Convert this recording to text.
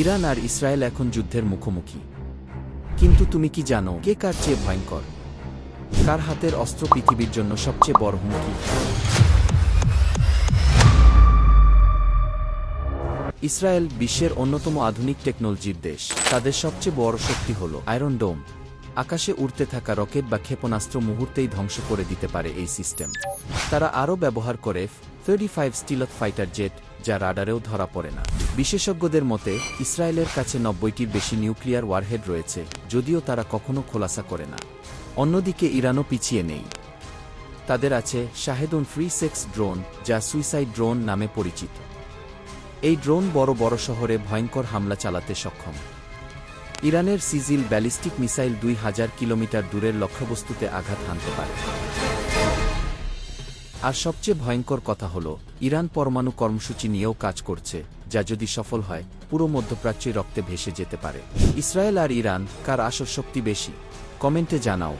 Iran আর Israel এখন যুদ্ধের মুখোমুখি। কিন্তু তুমি কি জানো কে কার চেয়ে ভয়ঙ্কর? কার হাতের অস্ত্র পৃথিবীর জন্য সবচেয়ে বড় হুমকি? ইসরায়েল বিশ্বের অন্যতম আধুনিক টেকনোলজির দেশ। তাদের সবচেয়ে বড় শক্তি হল আয়রন ডোম। আকাশে উড়তে থাকা রকেট বা ক্ষেপণাস্ত্র মুহূর্তেই ধ্বংস করে দিতে পারে এই সিস্টেম। তারা আরও ব্যবহার করে thirty five stealth fighter jet, যা রাডারেও ধরা পড়ে না। বিশেষজ্ঞদের মতে, ইসরায়েলের কাছে নব্বইটির বেশি নিউক্লিয়ার ওয়ারহেড রয়েছে, যদিও তারা কখনো খোলাসা করে না। অন্যদিকে ইরানও পিছিয়ে নেই। তাদের আছে শাহেদুন ফ্রি সেক্স ড্রোন, যা সুইসাইড ড্রোন নামে পরিচিত। এই ড্রোন বড় বড় শহরে ভয়ঙ্কর হামলা চালাতে সক্ষম। ইরানের সিজিল ব্যালিস্টিক মিসাইল দুই হাজার কিলোমিটার দূরের লক্ষ্যবস্তুতে আঘাত হানতে পারে। আর সবচেয়ে ভয়ঙ্কর কথা হল, ইরান পরমাণু কর্মসূচি নিয়েও কাজ করছে, যা যদি সফল হয়, পুরো মধ্যপ্রাচ্যে রক্তে ভেসে যেতে পারে। ইসরায়েল আর ইরান কার আসল শক্তি বেশি? কমেন্টে জানাও।